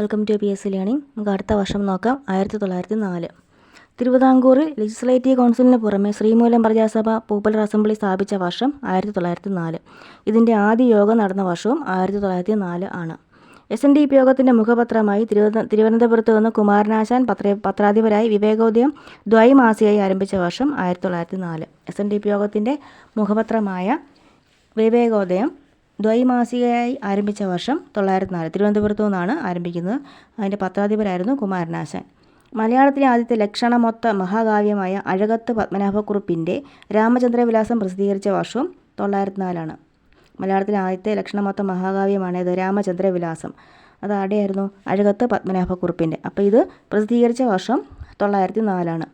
Welcome to P S C learning നമുക്ക് അടുത്ത വർഷം നോക്കാം. ആയിരത്തി തൊള്ളായിരത്തി നാല് തിരുവിതാംകൂറിൽ ലെജിസ്ലേറ്റീവ് കൗൺസിലിന് പുറമെ ശ്രീമൂലം പ്രജാസഭ പോപ്പുലർ അസംബ്ലി സ്ഥാപിച്ച വർഷം ആയിരത്തി തൊള്ളായിരത്തി നാല് ഇതിന്റെ ആദ്യ യോഗം നടന്ന വർഷവും ആയിരത്തി തൊള്ളായിരത്തി നാല് ആണ്. എസ് എൻ ഡി പി യോഗത്തിന്റെ മുഖപത്രമായി തിരുവന തിരുവനന്തപുരത്ത് നിന്ന് കുമാരനാശാൻ പത്ര പത്രാധിപരായി വിവേകോദയം ദ്വൈമാസിയായി ആരംഭിച്ച വർഷം ആയിരത്തി തൊള്ളായിരത്തി നാല് എസ് എൻ ഡി പി യോഗത്തിന്റെ മുഖപത്രമായ വിവേകോദയം ദ്വൈമാസികയായി ആരംഭിച്ച വർഷം തൊള്ളായിരത്തി നാല് തിരുവനന്തപുരത്തു നിന്നാണ് ആരംഭിക്കുന്നത്. അതിന്റെ പത്രാധിപരായിരുന്നു കുമാരനാശൻ. മലയാളത്തിലെ ആദ്യത്തെ ലക്ഷണമൊത്ത മഹാകാവ്യമായ അഴകത്ത് പത്മനാഭക്കുറുപ്പിന്റെ രാമചന്ദ്രവിലാസം പ്രസിദ്ധീകരിച്ച വർഷവും തൊള്ളായിരത്തി നാലാണ് മലയാളത്തിലെ ആദ്യത്തെ ലക്ഷണമൊത്ത മഹാകാവ്യമാണേത് രാമചന്ദ്രവിലാസം. അത് അവിടെയായിരുന്നു അഴകത്ത് പത്മനാഭക്കുറുപ്പിന്റെ. അപ്പോൾ ഇത് പ്രസിദ്ധീകരിച്ച വർഷം തൊള്ളായിരത്തി നാലാണ്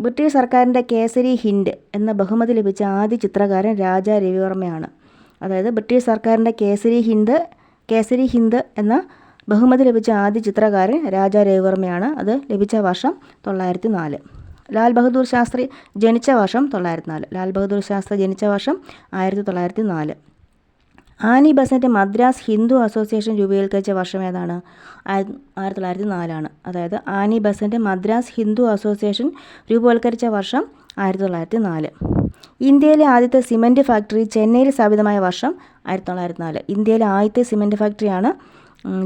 ബ്രിട്ടീഷ് സർക്കാരിന്റെ കേസരി ഹിൻഡ് എന്ന ബഹുമതി ലഭിച്ച ആദ്യ ചിത്രകാരൻ രാജാ രവിവർമ്മയാണ്. അതായത് ബ്രിട്ടീഷ് സർക്കാരിന്റെ കേസരി ഹിന്ദ് കേസരി ഹിന്ദ് എന്ന ബഹുമതി ലഭിച്ച ആദ്യ ചിത്രകാരൻ രാജാ രവിവർമ്മയാണ് അത് ലഭിച്ച വർഷം തൊള്ളായിരത്തി നാല് ലാൽ ബഹദൂർ ശാസ്ത്രി ജനിച്ച വർഷം തൊള്ളായിരത്തി നാല് ലാൽ ബഹദൂർ ശാസ്ത്രി ജനിച്ച വർഷം ആയിരത്തി തൊള്ളായിരത്തി നാല് Annie Besant Madras Hindu association രൂപീകരിച്ച വർഷം ഏതാണ്? ആയിരത്തി തൊള്ളായിരത്തി നാലാണ് അതായത് Annie Besant Madras Hindu association രൂപവൽക്കരിച്ച വർഷം ആയിരത്തി തൊള്ളായിരത്തി നാല് ഇന്ത്യയിലെ ആദ്യത്തെ സിമന്റ് ഫാക്ടറി ചെന്നൈയിൽ സ്ഥാപിതമായ വർഷം ആയിരത്തി തൊള്ളായിരത്തി നാല് ഇന്ത്യയിലെ ആദ്യത്തെ സിമന്റ് ഫാക്ടറിയാണ്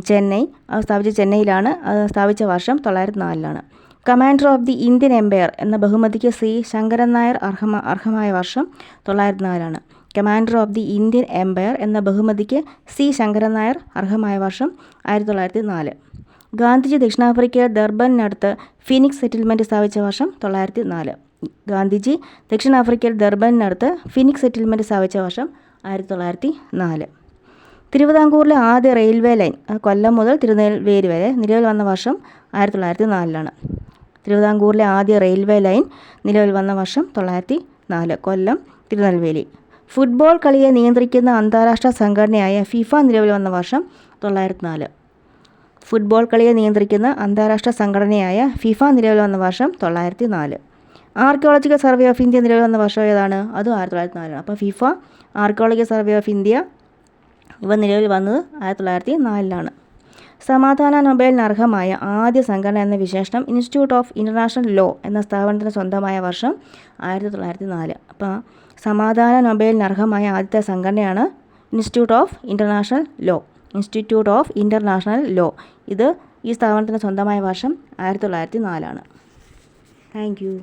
ചെന്നൈ. അത് സ്ഥാപിച്ച ചെന്നൈയിലാണ് അത് സ്ഥാപിച്ച വർഷം തൊള്ളായിരത്തി നാലിലാണ് commander of the Indian empire എന്ന ബഹുമതിക്ക് സി ശങ്കരൻ നായർ അർഹമ അർഹമായ വർഷം തൊള്ളായിരത്തി നാലാണ് commander of the Indian empire എന്ന ബഹുമതിക്ക് സി ശങ്കരൻ നായർ അർഹമായ വർഷം ആയിരത്തി തൊള്ളായിരത്തി നാല് ഗാന്ധിജി ദക്ഷിണാഫ്രിക്കയിൽ ദർബനിനടുത്ത് ഫിനിക്സ് സെറ്റിൽമെന്റ് സ്ഥാപിച്ച വർഷം തൊള്ളായിരത്തി നാല് ഗാന്ധിജി ദക്ഷിണാഫ്രിക്കയിൽ ദർബനിനടുത്ത് ഫിനിക്സ് സെറ്റിൽമെന്റ് സ്ഥാപിച്ച വർഷം ആയിരത്തി തൊള്ളായിരത്തി നാല് തിരുവിതാംകൂറിലെ ആദ്യ റെയിൽവേ ലൈൻ കൊല്ലം മുതൽ തിരുനെൽവേലി വരെ നിലവിൽ വന്ന വർഷം ആയിരത്തി തൊള്ളായിരത്തി നാലിലാണ് തിരുവിതാംകൂറിലെ ആദ്യ റെയിൽവേ ലൈൻ നിലവിൽ വന്ന വർഷം തൊള്ളായിരത്തി നാല് കൊല്ലം തിരുനെൽവേലി. ഫുട്ബോൾ കളിയെ നിയന്ത്രിക്കുന്ന അന്താരാഷ്ട്ര സംഘടനയായ ഫിഫ നിലവിൽ വന്ന വർഷം തൊള്ളായിരത്തി നാല് ഫുട്ബോൾ കളിയെ നിയന്ത്രിക്കുന്ന അന്താരാഷ്ട്ര സംഘടനയായ ഫിഫ നിലവിൽ വന്ന വർഷം തൊള്ളായിരത്തി നാല് ആർക്കിയോളജിക്കൽ സർവേ ഓഫ് ഇന്ത്യ നിലവിൽ വന്ന വർഷം ഏതാണ്? അതും ആയിരത്തി തൊള്ളായിരത്തി നാലാണ് അപ്പോൾ ഫിഫ ആർക്കിയോളജിക്കൽ സർവേ ഓഫ് ഇന്ത്യ ഇവ നിലവിൽ വന്നത് ആയിരത്തി തൊള്ളായിരത്തി നാലിലാണ് സമാധാന നൊബേലിന് അർഹമായ ആദ്യ സംഘടന എന്ന വിശേഷണം ഇൻസ്റ്റിറ്റ്യൂട്ട് ഓഫ് ഇന്റർനാഷണൽ ലോ എന്ന സ്ഥാപനത്തിന് സ്വന്തമായ വർഷം ആയിരത്തി തൊള്ളായിരത്തി നാല് അപ്പോൾ സമാധാന നൊബേലിന് അർഹമായ ആദ്യത്തെ സംഘടനയാണ് institute of international law institute of international law ഇത് ഈ സ്ഥാപനത്തിന് സ്വന്തമായ വർഷം ആയിരത്തി തൊള്ളായിരത്തി നാലാണ് താങ്ക് യു